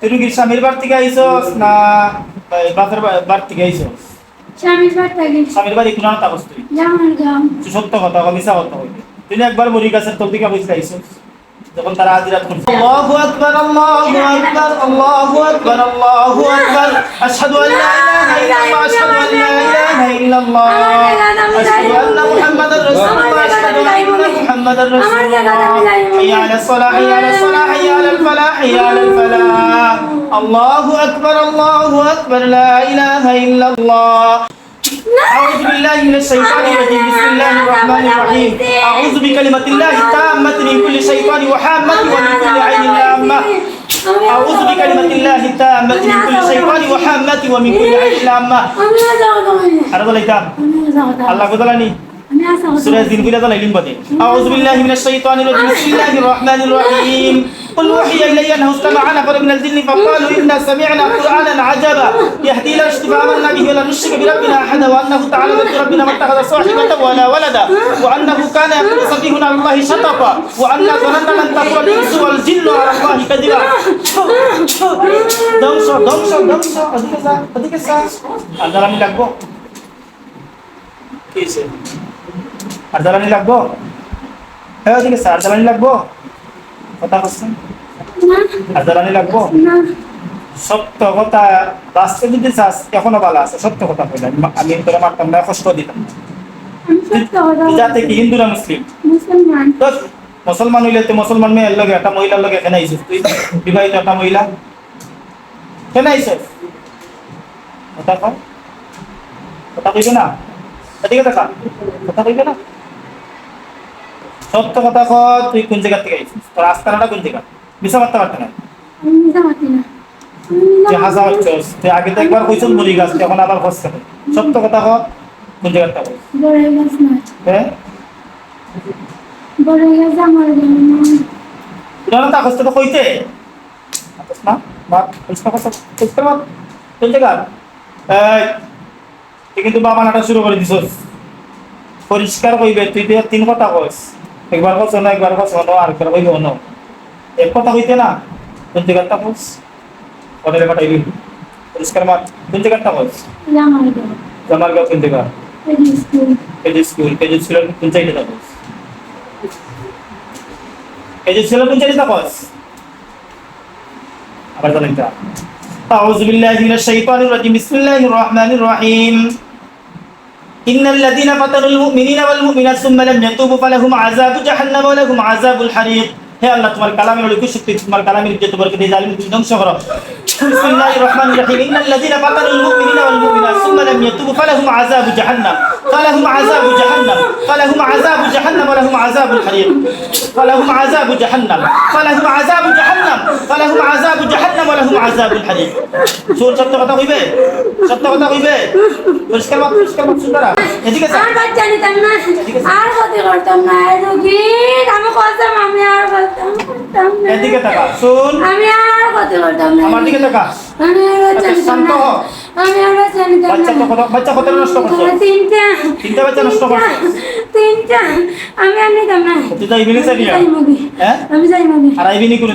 তুই রুগীর স্বামীর বাড়ি থেকে আইসস না বাপের বা- বার থেকে আইসস স্বামীর বাড়ি থেকে। স্বামীর বাড়ি কোন তুই? গাম। সত্য কথা মিছা কথা হইবে তুই একবার মরি গাছের তোর দিকে বসে আইসস? যখন তারা হাজিরাত করছে আল্লাহু আকবার আল্লাহু আকবার আল্লাহু আকবার আল্লাহু আকবার আশহাদু আন লা ইলাহা ইল্লাল্লাহ আশহাদু আন লা ইলাহা ইল্লাল্লাহ আশহাদু আন্না মুহাম্মাদার রাসূলুল্লাহ আশহাদু আন্না মুহাম্মাদার রাসূলুল্লাহ হাইয়া আলাস সালাহ হাইয়া আলাস সালাহ হাইয়া আলাল ফালাহ হাইয়া আলাল ফালাহ আল্লাহু আকবার আল্লাহু আকবার লা ইলাহা ইল্লাল্লাহ أعوذ بالله من الشيطان الرجيم. بسم الله الرحمن الرحيم. أعوذ بكلمة الله التامة من كل شيطان وحامة ومن كل عين لامة. أعوذ بكلمة الله التامة من كل شيطان وحامة ومن كل عين لامة. أنا ضل كتاب الله قدرني سورة الدين قلنا ضل أعوذ بالله من الشيطان الرجيم. بسم الله الرحمن الرحيم. قل أوحي إلي أنه استمع نفر من الجن فقالوا إنا سمعنا قرآنا عجبا يهدي إلى الرشد فآمنا به ولا نشرك بربنا أحدا وأنه تعالى ذكر ربنا ما اتخذ صاحبة ولا ولدا وأنه كان يقول سفيهنا على الله شططا وأنا ظننا لن تقول الإنس والجن على الله كذبا ধ্বংস ধ্বংস ধ্বংস ওদিকে যা ওদিকে যা আর জ্বালানি লাগবো কি হয়েছে? আর জ্বালানি লাগবো হ্যাঁ ওদিকে স্যার জ্বালানি লাগবো কথা বলছেন? না। আর জ্বালানি লাগবো? সত্য কথা বাঁচতে যদি চাস এখনও ভালো আছে সত্য কথা কইলাম আমি তোরা মারতাম না কষ্ট দিতাম। যাতে কি? হিন্দু না মুসলিম? মুসলমান। তো হইলে তুই মুসলমান মেয়ের লগে একটা মহিলার লগে কেন আইছিস তুই বিবাহিত একটা মহিলা? কেন আইছিস কথা কও কথা কইবে না? এদিকে দেখা। কথা কইবে না? সত্য কথা ক তুই কোন জায়গা থেকে আইছিস? তোর আস্তানাটা কোন জায়গা? মিশা মারতে পারতে না যে হাসা মাতি হচ্ছস তুই আগে তো একবার কইছস মরি গাছ এখন আবার সত্য কথা ক কোন গাছ না হ্যাঁ? বড় গাছ আমার না তো কইতে। মা কোন জায়গা? এই কিন্তু বাবা নাটা শুরু করে দিছস। পরিষ্কার কইবে তুই তিন কথা কইস। একবার কস না একবার কস না আর একবার কইবে অন্য এক কথা কইতে না কোন জায়গাটা কইস পরে পাঠাইবি পরিষ্কার মাত কোন জায়গাটা কইস আমার গাম জামার গাঁও কোন জায়গা এই school KG school KG school কোন চাইতে থাকস কেজি স্কুল কোন চাইতে থাকস আবার জানেন তা أعوذ بالله من الشيطان الرجيم بسم الله الرحمن الرحيم إن الذين فتنوا المؤمنين والمؤمنات ثم لم يتوبوا فلهم عذاب جهنم ولهم عذاب الحريق হে আল্লাহ তোমার কালামের অলিক শক্তি তোমার কালামের ইজ্জত বরকত এই জালিম ধ্বংস করো বিসমিল্লাহির রহমানির রহিম ইন্নাল লাযিনা ফাতানুল মুমিনিনা ওয়াল মুমিনাত সুম্মা লাম ইয়াতুবু ফালাহুম আযাবু জাহান্নাম জাহান্নাম ফালাহুম আযাবু জাহান্নাম ওয়া লাহুম আযাবুল হারিক ফালাহুম আযাবু জাহান্নাম ফালাহুম আযাবু জাহান্নাম ফালাহুম আযাবু জাহান্নাম ওয়া লাহুম আযাবুল হারিক সুর সত্য কথা কইবে? সত্য কথা কইবে? পরিষ্কার মত পরিষ্কার মত সুন্দরা এদিকে আর বাচ্চা নিতাম না আর ক্ষতি করতাম না। রুগী আমি কইতাম আমি আর করতাম করতাম না। এদিকে তাকা। শুন। আমি আর ক্ষতি করতাম না। আমার দিকে তাকা। আমি আর নিতাম শান্ত হ। আমি আমরা বাচ্চা নিতাম বাচ্চা না। কত বাচ্চা কত নষ্ট করছ? তিনটা। তিনটা বাচ্চা নষ্ট করছ? তিনটা। আমি আর নিতাম না। তুই তো ইভিনিং চালিয়া হ্যাঁ? আমি যাই মানে আর নি কোনো